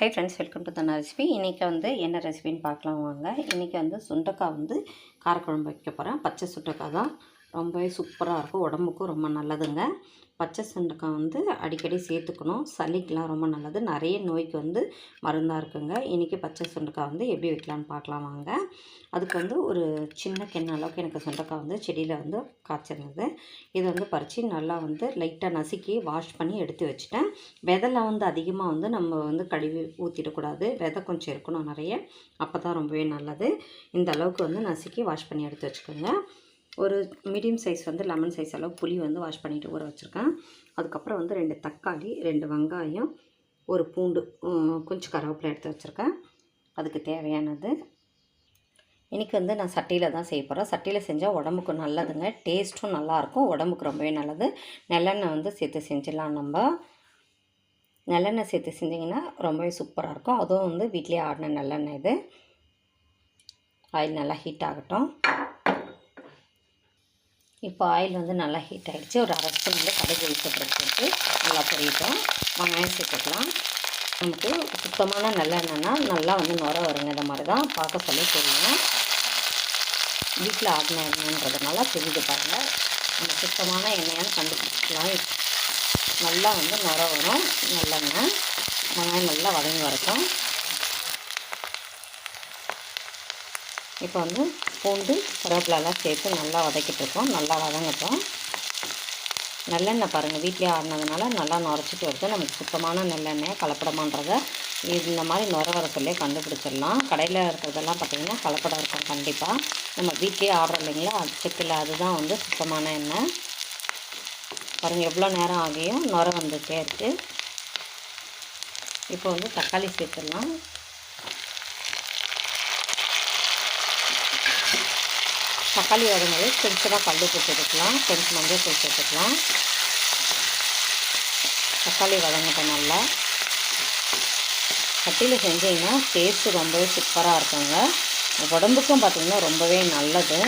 Hi friends welcome to Dhana recipe இன்றைக்கி வந்து என்ன ரெசிபின்னு பார்க்கலாம் வாங்க. இன்றைக்கி வந்து சுண்டக்காய் வந்து காரக்குழம்பு வைக்க போகிறேன் பச்சை சுண்டக்காய் தான். ரொம்பவே சூப்பராக இருக்கும். உடம்புக்கும் ரொம்ப நல்லதுங்க. பச்சை சுண்டக்காய் வந்து அடிக்கடி சேர்த்துக்கணும். சளிக்கெலாம் ரொம்ப நல்லது. நிறைய நோய்க்கு வந்து மருந்தாக இருக்குங்க. இன்றைக்கி பச்சை சுண்டக்காய் வந்து எப்படி வைக்கலான்னு பார்க்கலாம் வாங்க. அதுக்கு வந்து ஒரு சின்ன கிண்ண அளவுக்கு எனக்கு சுண்டக்காய் வந்து செடியில் வந்து காய்ச்சிருந்தது. இதை வந்து பறித்து நல்லா வந்து லைட்டாக நசுக்கி வாஷ் பண்ணி எடுத்து வச்சுட்டேன். விதெல்லாம் வந்து அதிகமாக வந்து நம்ம வந்து கழுவி ஊற்றிடக்கூடாது விதை கொஞ்சம் இருக்கணும் நிறைய. அப்போ தான் ரொம்பவே நல்லது. இந்த அளவுக்கு வந்து நசுக்கி வாஷ் பண்ணி எடுத்து வச்சுக்கோங்க. ஒரு மீடியம் சைஸ் வந்து லெமன் சைஸ் அளவு புளி வந்து வாஷ் பண்ணிவிட்டு ஊற வச்சுருக்கேன். அதுக்கப்புறம் வந்து ரெண்டு தக்காளி ரெண்டு வெங்காயம் ஒரு பூண்டு கொஞ்சம் கருவேப்பிலை எடுத்து வச்சுருக்கேன். அதுக்கு தேவையானது. இன்றைக்கி வந்து நான் சட்டியில் தான் செய்ய போகிறேன் சட்டியில் செஞ்சால் உடம்புக்கு நல்லதுங்க. டேஸ்ட்டும் நல்லாயிருக்கும். உடம்புக்கு ரொம்பவே நல்லது. நல்லெண்ணெய் வந்து சேர்த்து செஞ்சிடலாம் நம்ம. நல்லெண்ணெய் சேர்த்து செஞ்சிங்கன்னா ரொம்பவே சூப்பராக இருக்கும். அதுவும் வந்து வீட்லேயே ஆடின நல்லெண்ணெய் இது. ஆயில் நல்லா ஹீட் ஆகட்டும். இப்போ ஆயில் வந்து நல்லா ஹீட் ஆகிடுச்சு ஒரு அரை ஸ்பூன் வந்து கடுகு உளுத்தப்பட்டு போட்டு நல்லா பொரியட்டும். வெங்காயம் சேர்த்துக்கலாம். நமக்கு சுத்தமான நல்லெண்ணெய்னா நல்லா வந்து நுர வருங்க. இந்த மாதிரி தான் பார்க்க சொல்லி தெரியும். வீட்டில் ஆடின எண்ணெய்ன்றதுனால தெரிஞ்சு பாருங்கள் நம்ம சுத்தமான எண்ணெயான்னு கண்டுபிடிச்சிக்கலாம். நல்லா வந்து நுர வரும். நல்லெண்ணெய். வெங்காயம் நல்லா வதங்கி வரட்டும். இப்போ வந்து பூண்டு கருவேப்பிலெல்லாம் சேர்த்து நல்லா வதக்கிட்டுருக்கோம் நல்லா வதங்கட்டும். நல்லெண்ணெய் பாருங்கள் வீட்லேயே ஆடினதுனால நல்லா நுரைச்சிட்டு வருது. நமக்கு சுத்தமான நல்லெண்ணெய் கலப்படமான்றதை இந்த மாதிரி நுர வர சொல்லி கண்டுபிடிச்சிடலாம். கடையில் இருக்கிறதெல்லாம் பார்த்திங்கன்னா கலப்படம் இருக்கும் கண்டிப்பாக நம்ம வீட்லேயே ஆடுறோம் இல்லைங்களா? அது அதுதான் வந்து சுத்தமான எண்ணெய். பாருங்கள் எவ்வளோ நேரம் ஆகியும் நுர வந்துகிட்டே இருக்குது இப்போ வந்து தக்காளி சேர்த்துடலாம். தக்காளி வதங்குது கொஞ்சமாக கல் உப்பு சேர்த்துக்கலாம் கொஞ்சம் மஞ்சள் தூள் சேர்த்துக்கலாம் தக்காளி வதங்கட்டும் நல்லா. கட்டியில் செஞ்சீங்கன்னா டேஸ்ட்டு ரொம்பவே சூப்பராக இருக்குங்க. உடம்புக்கும் பார்த்திங்கன்னா ரொம்பவே நல்லது.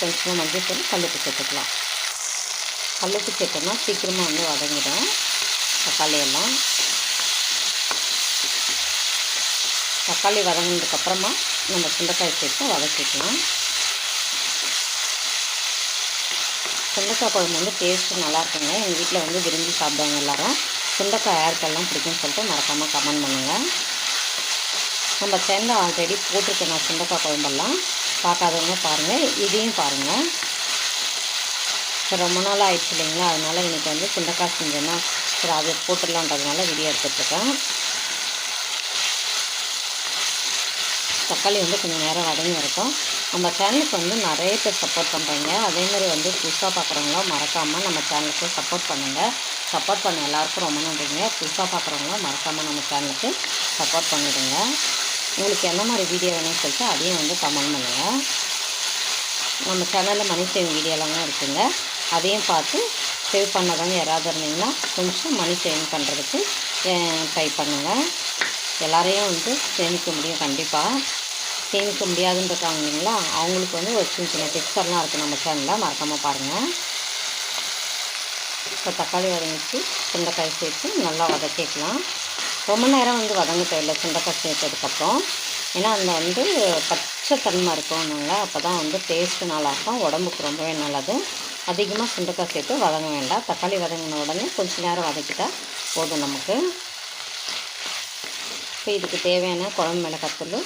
கொஞ்சமாக மஞ்சள் தூள் கல்லுப்பு சேர்த்துக்கலாம் கல்லுப்பு சேர்த்தோம்னா சீக்கிரமாக வந்து வதங்கிடும் தக்காளி எல்லாம். தக்காளி வதங்கினதுக்கப்புறமா நம்ம சுண்டைக்காய் சேர்த்து வதக்கிக்கலாம். சுண்டைக்காய் குழம்பு வந்து டேஸ்ட்டு நல்லா இருக்குங்க. எங்கள் வீட்டில் வந்து விரும்பி சாப்பிடுவாங்க எல்லோரும். சுண்டைக்காய் யாருக்கெல்லாம் பிடிக்கும்னு சொல்லிட்டு மறக்காமல் கமெண்ட் பண்ணுங்கள் நம்ம சேனல் ஆல்ரெடி போட்டிருக்கேன் நான் சுண்டைக்காய் குழம்பெல்லாம் பார்க்காதவங்க பாருங்கள் இதையும் பாருங்கள் சரி ரொம்ப நாள் ஆயிடுச்சு இல்லைங்களா? அதனால் இன்றைக்கி வந்து சுண்டைக்காய் செஞ்சேன்னா சரி அதை போட்டுடலான்றதுனால வீடியோ எடுத்துகிட்ருக்கேன் தக்காளி வந்து கொஞ்சம் நேரம் வதங்கி இருக்கும் நம்ம சேனலுக்கு வந்து நிறைய பேர் சப்போர்ட் பண்ணுறீங்க அதேமாதிரி வந்து புதுசாக பார்க்குறவங்களும் மறக்காமல் நம்ம சேனலுக்கு சப்போர்ட் பண்ணுங்கள் சப்போர்ட் பண்ண எல்லாருக்கும் ரொம்ப நன்றிங்க. புதுசாக பார்க்குறவங்களும் மறக்காமல் நம்ம சேனலுக்கு சப்போர்ட் பண்ணிடுங்க. உங்களுக்கு என்ன மாதிரி வீடியோ வேணும்னு சொல்லிட்டு அதையும் வந்து கமெண்ட் பண்ணுங்கள் நம்ம சேனலில் மணி சேவிங் வீடியோலாம் இருக்குங்க. அதையும் பார்த்து சேவ் பண்ணதாங்க யாராவது இருந்தீங்கன்னா கொஞ்சம் மணி சேவிங் பண்ணுறதுக்கு ட்ரை பண்ணுங்கள் எல்லாரையும் வந்து சேமிக்க முடியும் கண்டிப்பாக சேமிக்க முடியாதுன்றிருக்காங்க இல்லைங்களா? அவங்களுக்கு வந்து ஒரு சின்ன சின்ன டிப்ஸ் இருக்குது நம்ம சேனலில் மறக்காமல் பாருங்கள் இப்போ தக்காளி வதங்கிச்சு. சுண்டைக்காய் சேர்த்து நல்லா வதக்கிக்கலாம். ரொம்ப நேரம் வந்து வதங்க தேவையில்லை சுண்டைக்காய் சேர்த்ததுக்கப்புறம். ஏன்னா அந்த வந்து பச்சை தன்மை இருக்கும்னுங்க அப்போ தான் வந்து டேஸ்ட்டு நல்லாயிருக்கும். உடம்புக்கு ரொம்பவே நல்லது. அதிகமாக சுண்டைக்காய் சேர்த்து வதங்க வேண்டாம். தக்காளி வதங்கின உடனே கொஞ்சம் நேரம் வதக்கிட்டால் போதும் நமக்கு. இப்போ இதுக்கு தேவையான குழம்பு மிளகாத்தூள்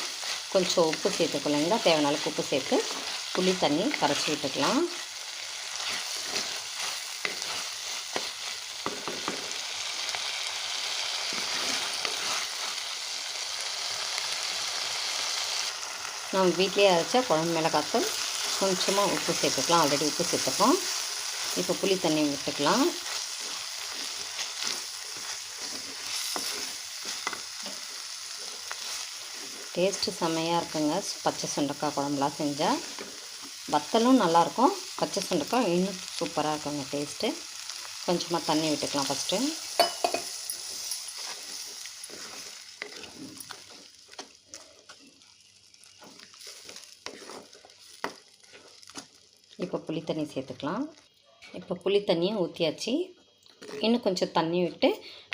கொஞ்சம் உப்பு சேர்த்துக்கொள்ளுங்களா தேவையான அளவுக்கு உப்பு சேர்த்து புளி தண்ணி கரைச்சி விட்டுக்கலாம். நம்ம வீட்லேயே அரைச்சா குழம்பு மிளகாத்தூள் கொஞ்சமாக உப்பு சேர்த்துக்கலாம். ஆல்ரெடி உப்பு சேர்த்துக்கோம் இப்போ புளி தண்ணி விட்டுக்கலாம். டேஸ்ட்டு செம்மையாக இருக்குங்க. பச்சை சுண்டக்காய் குழம்புலாம் செஞ்சால் வத்தலும் நல்லாயிருக்கும் பச்சை சுண்டக்காய் இன்னும் சூப்பராக இருக்குங்க டேஸ்ட்டு. கொஞ்சமாக தண்ணி விட்டுக்கலாம் ஃபஸ்ட்டு. இப்போ புளி தண்ணி சேர்த்துக்கலாம். இப்போ புளி தண்ணியை ஊற்றியாச்சு இன்னும் கொஞ்சம் தண்ணி விட்டு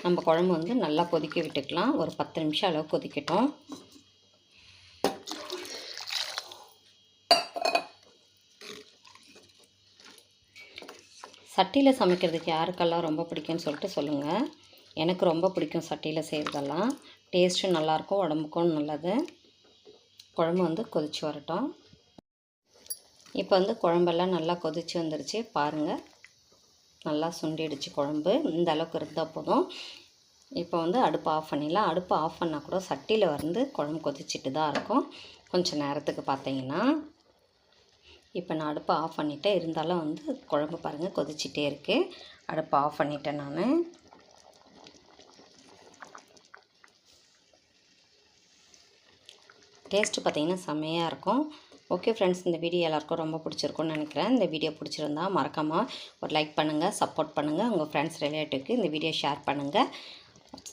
நம்ம குழம்பு வந்து நல்லா கொதிக்க விட்டுக்கலாம். ஒரு பத்து நிமிஷம் அளவு கொதிக்கட்டும். சட்டியில் சமைக்கிறதுக்கு யாருக்கெல்லாம் ரொம்ப பிடிக்கும்னு சொல்லிட்டு சொல்லுங்கள் எனக்கு ரொம்ப பிடிக்கும் சட்டியில் செய்கிறதெல்லாம் டேஸ்ட்டும் நல்லாயிருக்கும் உடம்புக்கும் நல்லது. குழம்பு வந்து கொதிச்சு வரட்டும். இப்போ வந்து குழம்பெல்லாம் நல்லா கொதிச்சு வந்துருச்சு. பாருங்கள் நல்லா சுண்டிடுச்சு குழம்பு. இந்த அளவுக்கு இருந்தால் போதும். இப்போ வந்து அடுப்பு ஆஃப் பண்ணிடலாம். அடுப்பு ஆஃப் பண்ணால் கூட சட்டியில் வந்து குழம்பு கொதிச்சிட்டு தான் இருக்கும். கொஞ்சம் நேரத்துக்கு பார்த்தீங்கன்னா இப்போ நான் அடுப்பை ஆஃப் பண்ணிட்டேன் இருந்தாலும் வந்து குழம்பு பாருங்கள் கொதிச்சிட்டே இருக்குது அடுப்பை ஆஃப் பண்ணிட்டேன் நான். டேஸ்ட்டு பார்த்தீங்கன்னா செம்மையாக இருக்கும். ஓகே ஃப்ரெண்ட்ஸ் இந்த வீடியோ எல்லாருக்கும் ரொம்ப பிடிச்சிருக்கும்னு நினைக்கிறேன். இந்த வீடியோ பிடிச்சிருந்தா மறக்காமல் ஒரு லைக் பண்ணுங்கள் சப்போர்ட் பண்ணுங்கள் உங்கள் ஃப்ரெண்ட்ஸ் ரிலேட்டிவ்க்கு இந்த வீடியோ ஷேர் பண்ணுங்கள்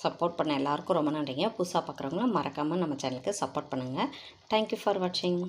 சப்போர்ட் பண்ண எல்லாருக்கும் ரொம்ப நன்றிங்க. புதுசாக பார்க்குறவங்களும் மறக்காமல் நம்ம சேனலுக்கு சப்போர்ட் பண்ணுங்கள் தேங்க்யூ ஃபார் வாட்சிங்